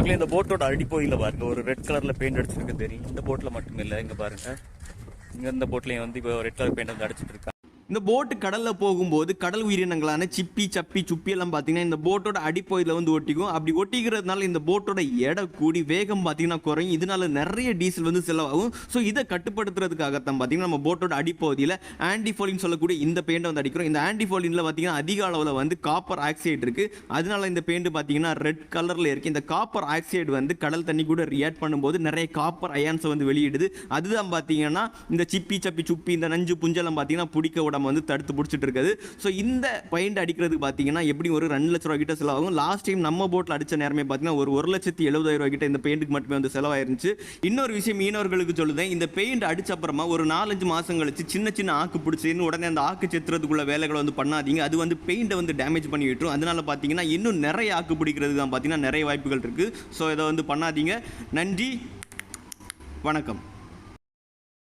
மக்களே இந்த போட்டோட அடிப்பகுதியில் பாருங்க. ஒரு ரெட் கலர்ல பெயிண்ட் அடிச்சிருக்கு தெரியும். இந்த போட்ல மட்டும் இல்லை இங்க பாருங்க. இங்க இந்த போட்லயும் வந்து இப்போ ரெட் கலர் பெயிண்ட் வந்து அடிச்சிட்டு இருக்காங்க. இந்த போட்டு கடலில் போகும்போது கடல் உயிரினங்களான சிப்பி சப்பி சுப்பி எல்லாம் பார்த்தீங்கன்னா இந்த போட்டோட அடிப்பகுதியில் வந்து ஒட்டிக்கும். அப்படி ஒட்டிக்கிறதுனால இந்த போட்டோட எடை கூடி வேகம் பார்த்தீங்கன்னா குறையும். இதனால நிறைய டீசல் வந்து செலவாகும். ஸோ இதை கட்டுப்படுத்துறதுக்காகத்தான் பார்த்தீங்கன்னா நம்ம போட்டோட அடிப்பகுதியில் ஆன்டிஃபோலின் சொல்லக்கூடிய இந்த பெயிண்டை வந்து அடிக்கிறோம். இந்த ஆன்டிஃபோலினில் பார்த்தீங்கன்னா அதிக அளவில் வந்து காப்பர் ஆக்சைடு இருக்குது அதனால இந்த பெயிண்ட் பார்த்தீங்கன்னா ரெட் கலரில் இருக்குது இந்த காப்பர் ஆக்சைடு வந்து கடல் தண்ணி கூட ரியாக்ட் பண்ணும்போது நிறைய காப்பர் அயான்ஸை வந்து வெளியிடுது. அதுதான் பார்த்தீங்கன்னா இந்த சிப்பி சப்பி சுப்பி இந்த நஞ்சு புஞ்செல்லாம் பார்த்தீங்கன்னா பிடிக்க நம்ம வந்து தடுத்து பிடிச்சிட்டு இருக்குது. ஸோ இந்த பெயிண்ட் அடிக்கிறதுக்கு பார்த்தீங்கன்னா எப்படி ஒரு ரெண்டு லட்ச ரூபா கிட்ட செலவாகும். லாஸ்ட் டைம் நம்ம போட்டில் அடித்த நேரமே பார்த்தீங்கன்னா ஒரு ஒரு லட்சத்தி எழுபதாயிரம் ரூபாய் கிட்ட இந்த பெயிண்ட்டுக்கு மட்டுமே வந்து செலவாயிருந்துச்சு. இன்னொரு விஷயம் மீனவர்களுக்கு சொல்லுதேன். இந்த பெயிண்ட் அடிச்ச அப்புறமா ஒரு நாலஞ்சு மாதம் கழிச்சு சின்ன சின்ன ஆக்கு பிடிச்சின்னு உடனே அந்த ஆக்கு செத்துறதுக்குள்ள வேலைகளை வந்து பண்ணாதீங்க. அது வந்து பெயிண்டை வந்து டேமேஜ் பண்ணி விட்டுரும். அதனால பார்த்தீங்கன்னா இன்னும் நிறைய ஆக்கு பிடிக்கிறதுக்கு தான் பார்த்தீங்கன்னா நிறைய வாய்ப்புகள் இருக்குது ஸோ இதை வந்து பண்ணாதீங்க. நன்றி. வணக்கம்.